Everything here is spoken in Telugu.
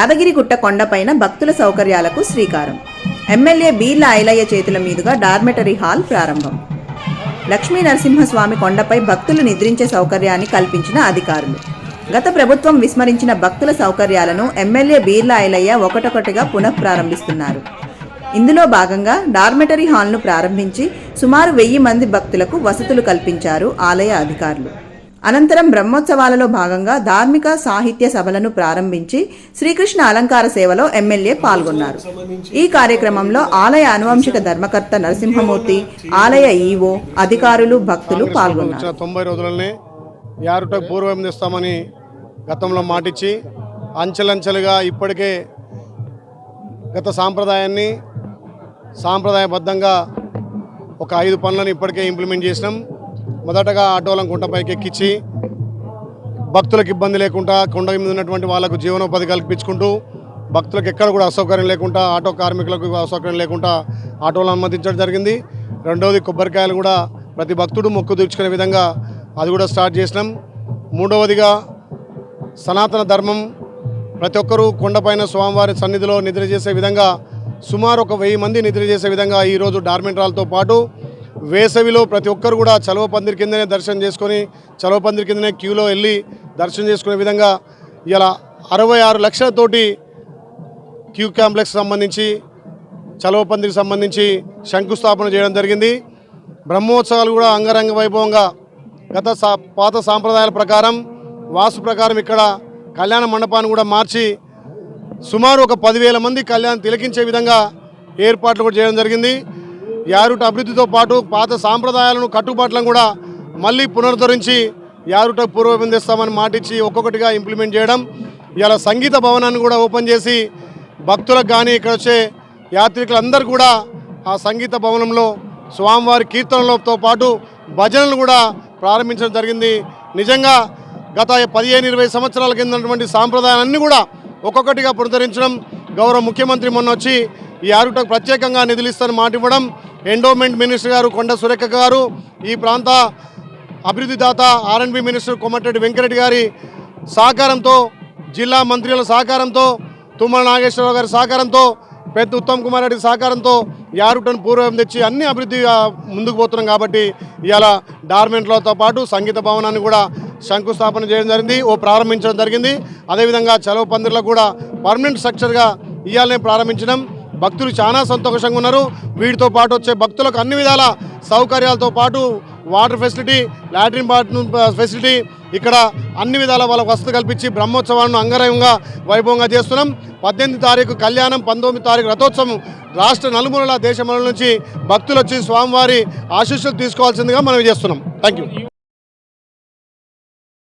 యాదగిరిగుట్ట కొండపైన భక్తుల సౌకర్యాలకు శ్రీకారం. ఎమ్మెల్యే బీర్ల ఐలయ్య చేతుల మీదుగా డార్మెటరీ హాల్ ప్రారంభం. లక్ష్మీ నరసింహస్వామి కొండపై భక్తులు నిద్రించే సౌకర్యాన్ని కల్పించిన అధికారులు. గత ప్రభుత్వం విస్మరించిన భక్తుల సౌకర్యాలను ఎమ్మెల్యే బీర్ల ఐలయ్య ఒకటొకటిగా పునఃప్రారంభిస్తున్నారు. ఇందులో భాగంగా డార్మెటరీ హాల్ను ప్రారంభించి సుమారు వెయ్యి మంది భక్తులకు వసతులు కల్పించారు ఆలయ అధికారులు. అనంతరం బ్రహ్మోత్సవాలలో భాగంగా ధార్మిక సాహిత్య సభలను ప్రారంభించి శ్రీకృష్ణ అలంకార సేవలో ఎమ్మెల్యే పాల్గొన్నారు. ఈ కార్యక్రమంలో ఆలయ అనువంశిక ధర్మకర్త నరసింహమూర్తి ఆలయ ఈవో అధికారులు భక్తులు పాల్గొన్నారు. తొంభై రోజులనే యారుటకు పూర్వం తెస్తామని గతంలో మాటిచ్చి అంచెలంచెలుగా ఇప్పటికే గత సాంప్రదాయాన్ని సాంప్రదాయబద్ధంగా ఒక ఐదు పనులను ఇప్పటికే ఇంప్లిమెంట్ చేసినాం. మొదటగా ఆటోలను కుంటపైకి ఎక్కించి భక్తులకు ఇబ్బంది లేకుండా కొండ మీద ఉన్నటువంటి వాళ్ళకు జీవనోపాధి కల్పించుకుంటూ భక్తులకు ఎక్కడ కూడా అసౌకర్యం లేకుండా ఆటో కార్మికులకు అసౌకర్యం లేకుండా ఆటోలను అనుమతించడం జరిగింది. రెండవది కొబ్బరికాయలు కూడా ప్రతి భక్తుడు మొక్కు తీర్చుకునే విధంగా అది కూడా స్టార్ట్ చేసినాం. మూడవదిగా సనాతన ధర్మం ప్రతి ఒక్కరూ కొండపైన స్వామివారి సన్నిధిలో నిద్ర చేసే విధంగా సుమారు ఒక వెయ్యి మంది నిద్ర చేసే విధంగా ఈరోజు డార్మెంట్రాలతో పాటు వేసవిలో ప్రతి ఒక్కరు కూడా చలవ పందిరి కిందనే దర్శనం చేసుకొని చలవ పందిరి కిందనే క్యూలో వెళ్ళి దర్శనం చేసుకునే విధంగా ఇలా అరవై ఆరు లక్షలతోటి క్యూ కాంప్లెక్స్ సంబంధించి చలవ పందిరికి సంబంధించి శంకుస్థాపన చేయడం జరిగింది. బ్రహ్మోత్సవాలు కూడా అంగరంగ వైభవంగా గత సా పాత సాంప్రదాయాల ప్రకారం వాసు ప్రకారం ఇక్కడ కళ్యాణ మండపాన్ని కూడా మార్చి సుమారు ఒక పదివేల మంది కళ్యాణం తిలకించే విధంగా ఏర్పాట్లు కూడా చేయడం జరిగింది. యారుట అభివృద్ధితో పాటు పాత సాంప్రదాయాలను కట్టుబాట్లను కూడా మళ్ళీ పునరుద్ధరించి యారుట పూర్వబిందిస్తామని మాటిచ్చి ఒక్కొక్కటిగా ఇంప్లిమెంట్ చేయడం. ఇలా సంగీత భవనాన్ని కూడా ఓపెన్ చేసి భక్తులకు కానీ ఇక్కడ వచ్చే యాత్రికులందరూ కూడా ఆ సంగీత భవనంలో స్వామివారి కీర్తనలతో పాటు భజనలు కూడా ప్రారంభించడం జరిగింది. నిజంగా గత పదిహేను ఇరవై సంవత్సరాల కిందటువంటి సాంప్రదాయాలన్నీ కూడా ఒక్కొక్కటిగా పునరుద్ధరించడం గౌరవ ముఖ్యమంత్రి మొన్న వచ్చి ఈ ఆరుటకు ప్రత్యేకంగా నిధులు ఇస్తారని మాట ఇవ్వడం ఎండోమెంట్ మినిస్టర్ గారు కొండ సురేఖ గారు ఈ ప్రాంత అభివృద్ధి దాత ఆర్ఎండ్బి మినిస్టర్ కొమ్మటిరెడ్డి వెంకరెడ్డి గారి సహకారంతో జిల్లా మంత్రుల సహకారంతో తుమ్మల నాగేశ్వరరావు గారి సహకారంతో పెద్ద ఉత్తమ్ కుమార్ రెడ్డి సహకారంతో యారుటను పూర్వం తెచ్చి అన్ని అభివృద్ధి ముందుకు పోతున్నాం కాబట్టి ఇవాళ డార్మెంట్లతో పాటు సంగీత భవనాన్ని కూడా శంకుస్థాపన చేయడం జరిగింది. ఓ ప్రారంభించడం జరిగింది. అదేవిధంగా చలవ పందిర్లకు కూడా పర్మనెంట్ స్ట్రక్చర్గా ఇవాళనే ప్రారంభించడం. భక్తులు చాలా సంతోషంగా ఉన్నారు. వీటితో పాటు వచ్చే భక్తులకు అన్ని విధాల సౌకర్యాలతో పాటు water facility latrine bathroom facility ఇక్కడ అన్ని విధాల వాళ్ళకు వసతి కల్పించి బ్రహ్మోత్సవాలను అంగరంగంగా వైభవంగా చేస్తున్నాం. పద్దెనిమిది తారీఖు కళ్యాణం పంతొమ్మిది తారీఖు రథోత్సవం రాష్ట్ర నలుమూలల దేశముల నుంచి భక్తులు వచ్చి స్వామివారి ఆశీస్సులు తీసుకోవాల్సిందిగా మనం చేస్తున్నాం. Thank you